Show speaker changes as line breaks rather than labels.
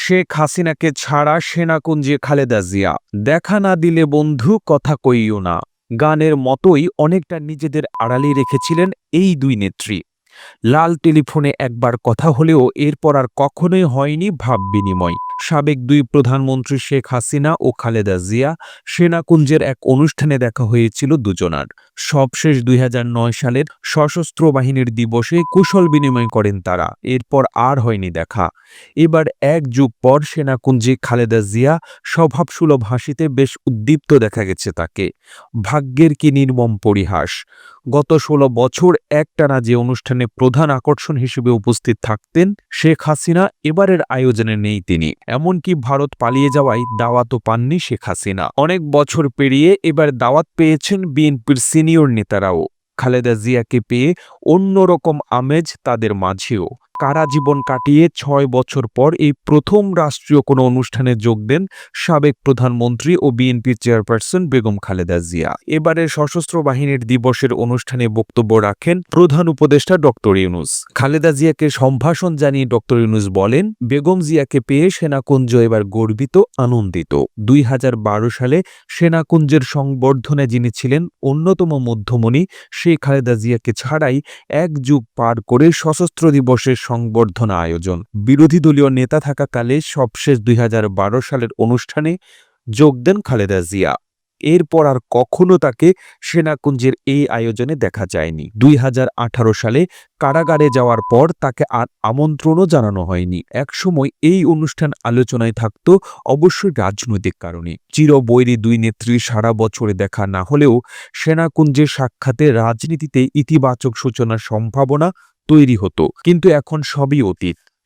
শেখ হাসিনাকে ছাড়া সেনাকুঞ্জে খালেদা জিয়া। দেখা না দিলে বন্ধু, কথা কইও না। গানের মতোই অনেকটা নিজেদের আড়ালে রেখেছিলেন এই দুই নেত্রী। লাল টেলিফোনে একবার কথা হলেও এরপর আর কখনোই হয়নি ভাব বিনিময়। সাবেক দুই প্রধানমন্ত্রী শেখ হাসিনা ও খালেদা জিয়া সেনাকুঞ্জের এক অনুষ্ঠানে দেখা হয়েছিল দুজনার। সবশেষ দুই হাজার নয় সালের সশস্ত্র বাহিনীর দিবসে কুশল বিনিময় করেন তারা। এরপর আর হয়নি দেখা। এবার এক যুগ পর সেনাকুঞ্জে খালেদা জিয়া স্বভাবসুলভ হাসিতে বেশ উদ্দীপ্ত দেখা গেছে তাকে। ভাগ্যের কি নির্মম পরিহাস। গত ষোলো বছর একটানা যে অনুষ্ঠানে প্রধান আকর্ষণ হিসেবে উপস্থিত থাকতেন শেখ হাসিনা, এবারের আয়োজনে নেই তিনি। এমনকি ভারত পালিয়ে যাওয়ায় দাওয়াতও পাননি শেখ হাসিনা। অনেক বছর পেরিয়ে এবার দাওয়াত পেয়েছেন বিএনপির সিনিয়র নেতারাও। খালেদা জিয়াকে পেয়ে অন্যরকম আমেজ তাদের মাঝেও। কারা জীবন কাটিয়ে ছয় বছর পর এই প্রথম রাষ্ট্রীয় কোনো অনুষ্ঠানে যোগ দেন সাবেক প্রধানমন্ত্রী ও বিএনপি চেয়ারপারসন বেগম খালেদা জিয়া। এবারের সশস্ত্র বাহিনীর দিবসের অনুষ্ঠানে বক্তব্য রাখেন প্রধান উপদেষ্টা ডক্টর ইউনুস। খালেদা জিয়াকে সম্ভাষণ জানিয়ে ডক্টর ইউনুস বলেন, বেগম জিয়াকে পেয়ে সেনাকুঞ্জ এবার গর্বিত, আনন্দিত। দুই হাজার বারো সালে সেনাকুঞ্জের সংবর্ধনে যিনি ছিলেন অন্যতম মধ্যমণি, সেই খালেদা জিয়াকে ছাড়াই এক যুগ পার করে সশস্ত্র দিবসের সংবর্ধনা আয়োজন। বিরোধী দলীয় নেতা থাকাকালে সবশেষ দুই সালের অনুষ্ঠানে যোগ দেন খালেদা জিয়া। এরপর আর কখনো তাকে সেনাকুঞ্জের এই আয়োজনে দেখা যায়নি। দুই হাজার আঠারো সালে কারাগারে যাওয়ার পর তাকে আর আমন্ত্রণও জানানো হয়নি। একসময় এই অনুষ্ঠান আলোচনায় থাকত অবশ্যই রাজনৈতিক কারণে। চিরবৈরী দুই নেত্রী সারা বছরে দেখা না হলেও সেনাকুঞ্জের সাক্ষাতে রাজনীতিতে ইতিবাচক সূচনার সম্ভাবনা তৈরি হতো কিন্তু এখন সবই অতীত।